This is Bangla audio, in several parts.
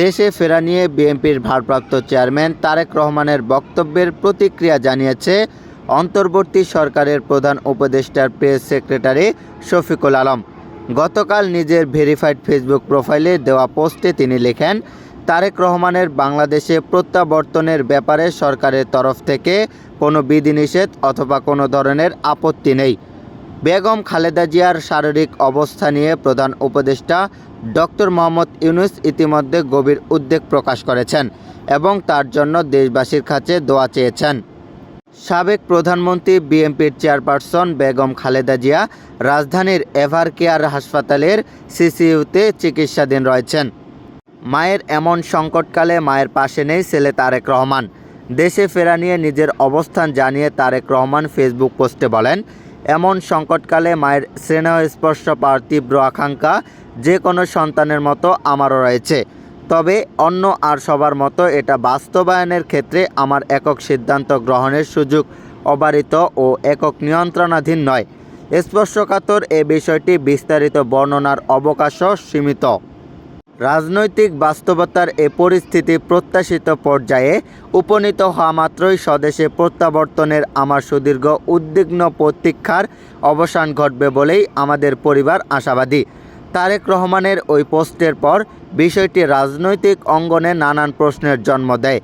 দেশে ফেরা নিয়ে বিএনপির ভারপ্রাপ্ত চেয়ারম্যান তারেক রহমানের বক্তব্যের প্রতিক্রিয়া জানিয়েছে অন্তর্বর্তী সরকারের প্রধান উপদেষ্টার প্রেস সেক্রেটারি শফিকুল আলম। গতকাল নিজের ভেরিফাইড ফেসবুক প্রোফাইলে দেওয়া পোস্টে তিনি লেখেন, তারেক রহমানের বাংলাদেশে প্রত্যাবর্তনের ব্যাপারে সরকারের তরফ থেকে কোনো বিধিনিষেধ অথবা কোনো ধরনের আপত্তি নেই। বেগম খালেদা জিয়ার শারীরিক অবস্থা নিয়ে প্রধান উপদেষ্টা ডক্টর মোহাম্মদ ইউনুস ইতিমধ্যে গভীর উদ্বেগ প্রকাশ করেছেন এবং তার জন্য দেশবাসীর কাছে দোয়া চেয়েছেন। সাবেক প্রধানমন্ত্রী বিএনপির চেয়ারপারসন বেগম খালেদা জিয়া রাজধানীর এভার কেয়ার হাসপাতালের সিসিইউতে চিকিৎসাধীন রয়েছেন। মায়ের এমন সংকটকালে মায়ের পাশে নেই ছেলে তারেক রহমান। দেশে ফেরা নিয়ে নিজের অবস্থান জানিয়ে তারেক রহমান ফেসবুক পোস্টে বলেন এমন সংকটকালে মায়ের স্নেহ স্পর্শ পাওয়ার তীব্র আকাঙ্ক্ষা যে কোনো সন্তানের মতো আমারও রয়েছে। তবে অন্য আর সবার মতো এটা বাস্তবায়নের ক্ষেত্রে আমার একক সিদ্ধান্ত গ্রহণের সুযোগ অবারিত ও একক নিয়ন্ত্রণাধীন নয়। স্পর্শকাতর এ বিষয়টি বিস্তারিত বর্ণনার অবকাশও সীমিত। রাজনৈতিক বাস্তবতার এ পরিস্থিতি প্রত্যাশিত পর্যায়ে উপনীত হওয়া মাত্রই স্বদেশে প্রত্যাবর্তনের আমার সুদীর্ঘ উদ্বিগ্ন প্রতীক্ষার অবসান ঘটবে বলেই আমাদের পরিবার আশাবাদী। তারেক রহমানের ওই পোস্টের পর বিষয়টি রাজনৈতিক অঙ্গনে নানান প্রশ্নের জন্ম দেয়।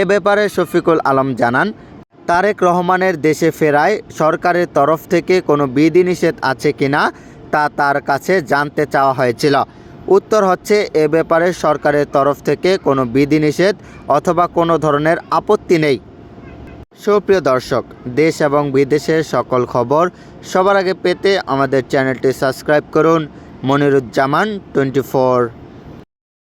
এ ব্যাপারে শফিকুল আলম জানান, তারেক রহমানের দেশে ফেরায় সরকারের তরফ থেকে কোনো বিধিনিষেধ আছে কিনা তা তার কাছে জানতে চাওয়া হয়েছিল। উত্তর হচ্ছে, এ ব্যাপারে সরকারের তরফ থেকে কোনো বিধিনিষেধ অথবা কোনো ধরনের আপত্তি নেই। সুপ্রিয় দর্শক, দেশ এবং বিদেশের সকল খবর সবার আগে পেতে আমাদের চ্যানেলটি সাবস্ক্রাইব করুন। Moniruzzaman, twenty four.